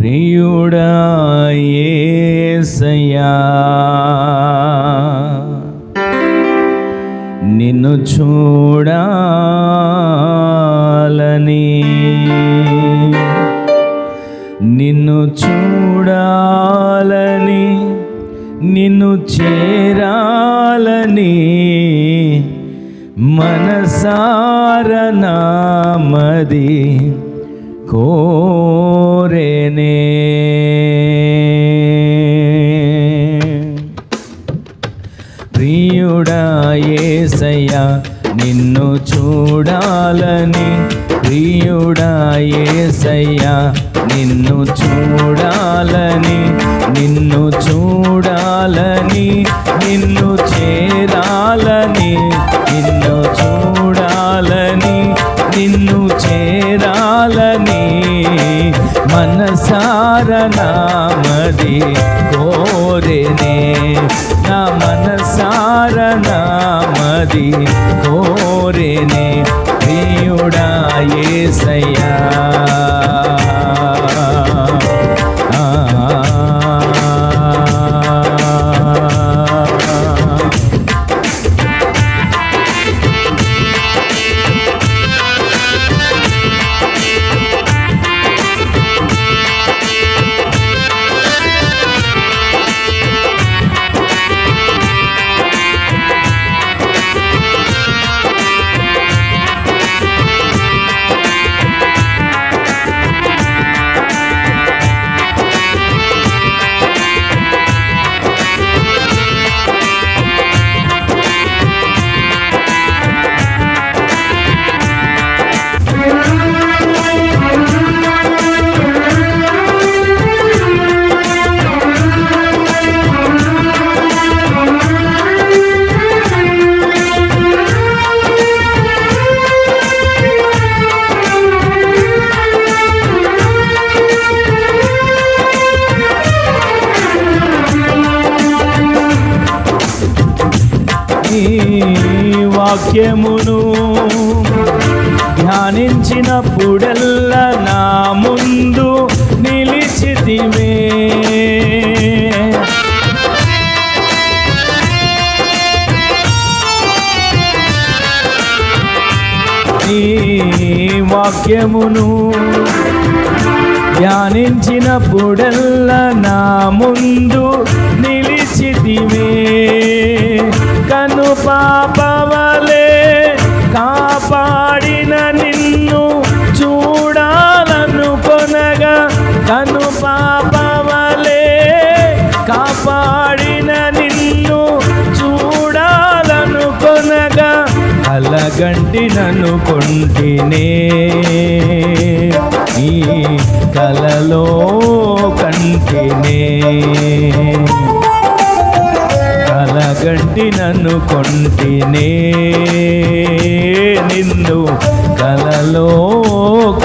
ప్రియుడా యేసయ్యా నిన్ను చూడాలని నిన్ను చూడాలని నిన్ను చేరాలని మనసారనామది కో ప్రియుడా యేసయ్యా నిన్ను చూడాలని నిన్ను చూడాలని నిన్ను చేరాలని నిన్ను చూడాలని నిన్ను చేరాలని. మనసార నామది కోరేనే నా మనసార నామది కోరేనే ఏసయ్యా వాక్యమును ధ్యానించినప్పుడెల్లా నా ముందు నిలిచితివే. నీ వాక్యమును ధ్యానించినప్పుడెల్లా నా ముందు కొంటినే ఈ కలలో కంటినే. కలగంటి నన్ను కొంటినే. నిన్ను కలలో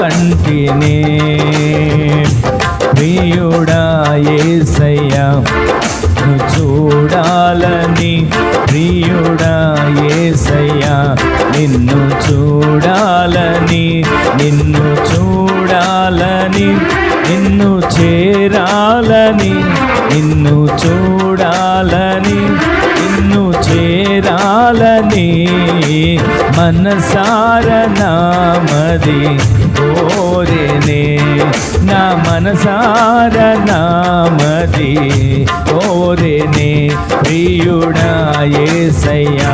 కంటినే. ప్రియుడా చూడాలని. ప్రియుడా యేసయ్యా నిన్ను చూడాలని నిన్ను చూడాలని నిన్ను చేరాలని నిన్ను చూడాలని నిన్ను చేరాలని మనసార నామది. కోరేనే నా మనసార నామది. కోరేనే ప్రియుడా ఏసయ్యా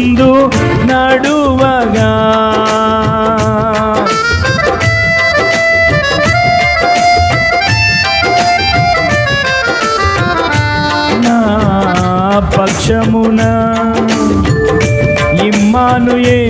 ముందు నడువగా. నా పక్షమున ఇమ్మాను ఏ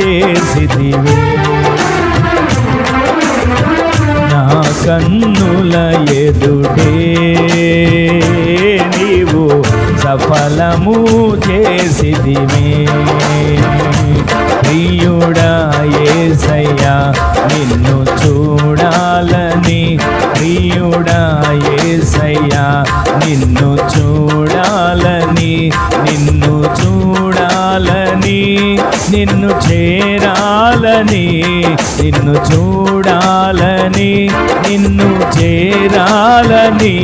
చేసిదివి నా కన్నుల ఎదుటే నీవు సఫలము చేసిదివి ప్రియుడా ఏసయ్యా నిన్ను చూడాలని ప్రియు నిన్ను చేరాలని నిన్ను చూడాలని నిన్ను చేరాలని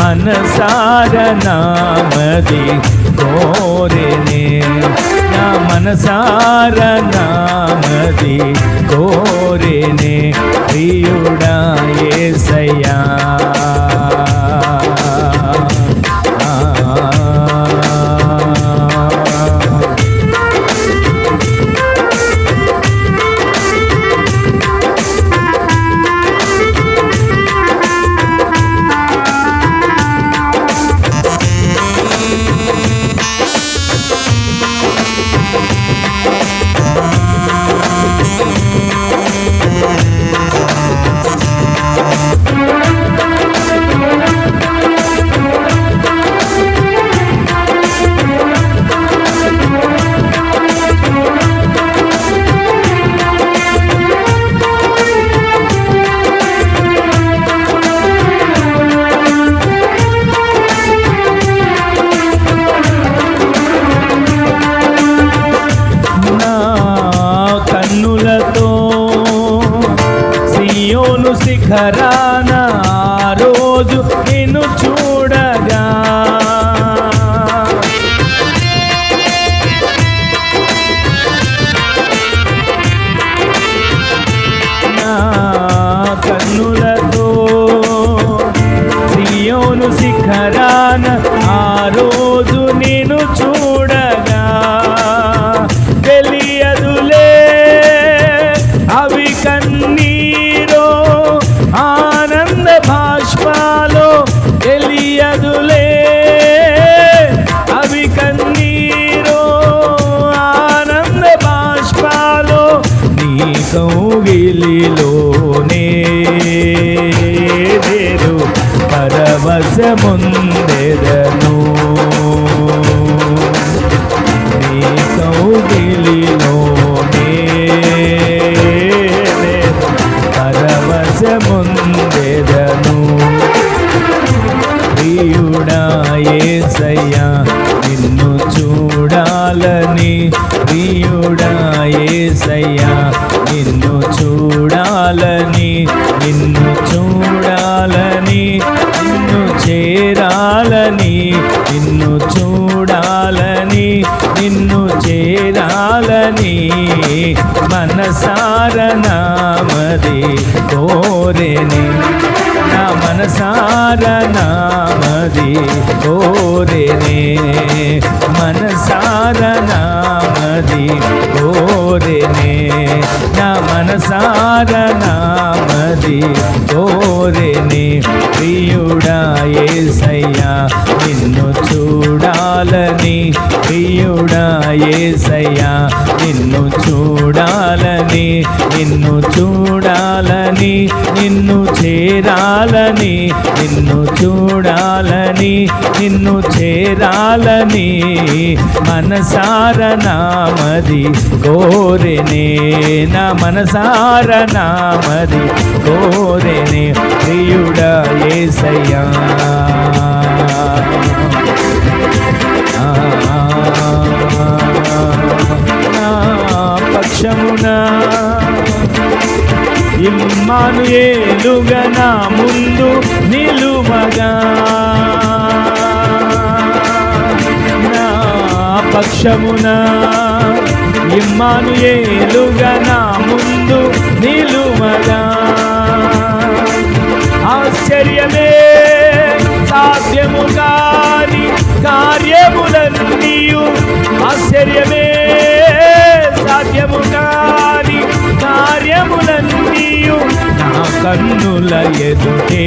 మనసార నామది కోరినే. నా మనసార నామది కోరినే. ప్రియుడా ఏసయ్యా సియోను శిఖరాన ఆ రోజు నిన్ను చూడగా. నా కన్నులతో సియోను శిఖరాన ఆ రోజు నేను చూ నేను పరవశముందెదను. నీ కౌగిలిలోనే నేను పరవశముందెదను. ప్రియుడా ఏసయ్యా నిన్ను చూడాలని. ప్రియుడా ఏసయ్యా నిన్ను చూడాలని నిన్ను చూడాలని మనసారనామది. కోరేని నా మనసారనామది. కోరేని మనసారనామది. కోరేని నా మనసారనామది. కోరేని ప్రియుడా ఏసయ్యా నిన్ను చూడాలని. ప్రియుడా ఏసయ్యా నిన్ను చూడాలని. నిన్ను చూడాలని నిన్ను చేరాలని. నిన్ను చూడాలని నిన్ను చేరాలని మనసార నామది కోరెనే నా మనసార నామది కోరెనే ప్రియుడా ఏసయ్యా. పక్షమునా ఇమ్మానుయేలుగా నా ముందు నిలువగా. నా పక్షమున ఇమ్మానుయేలుగా నా ముందు నిలువగా. ఆశ్చర్యమే సాధ్యము కాని కార్యములన్నీయు. ఆశ్చర్యమే కన్నుల ఎదుటే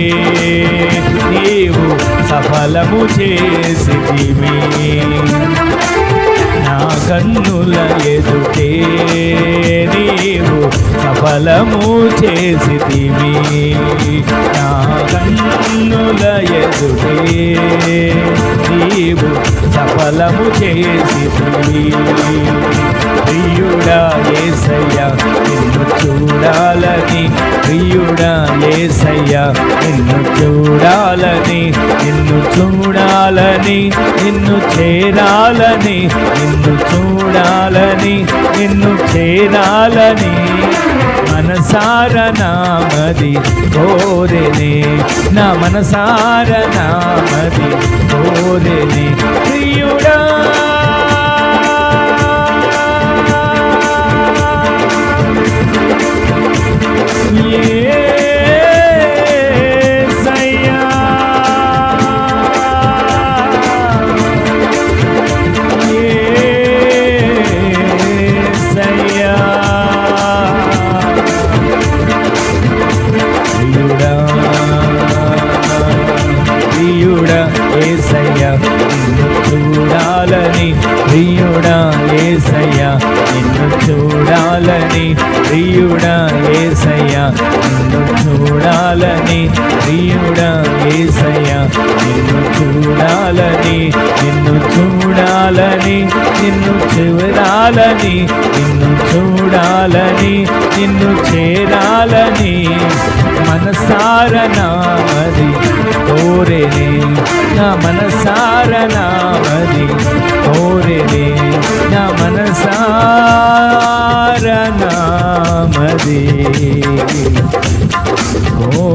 నీవు సఫలము చేసితివి నా కన్నుల ఎదుటే నీవు సఫలము చేసితివి నా కన్నుల ఎదుటే నీవు సఫలము చేసితివి ప్రియుడా ఏసయ్య నిన్ను చూడాలని. ప్రియుడా ఏసయ్య నిన్ను చూడాలని. నిన్ను చూడాలని నిన్ను చేరాలని. నిన్ను చూడాలని నిన్ను చేరాలని. మనసారనామది నామది నా మనసారనామది నామది ప్రియుడా చూడాలని నిన్ను చూడాలని నిన్ను చూడాలని నిన్ను చూడాలని నిన్ను చేరాలని మనసార నామది కోరెనే. నా మనసార నామది నా మనసార మది ఓ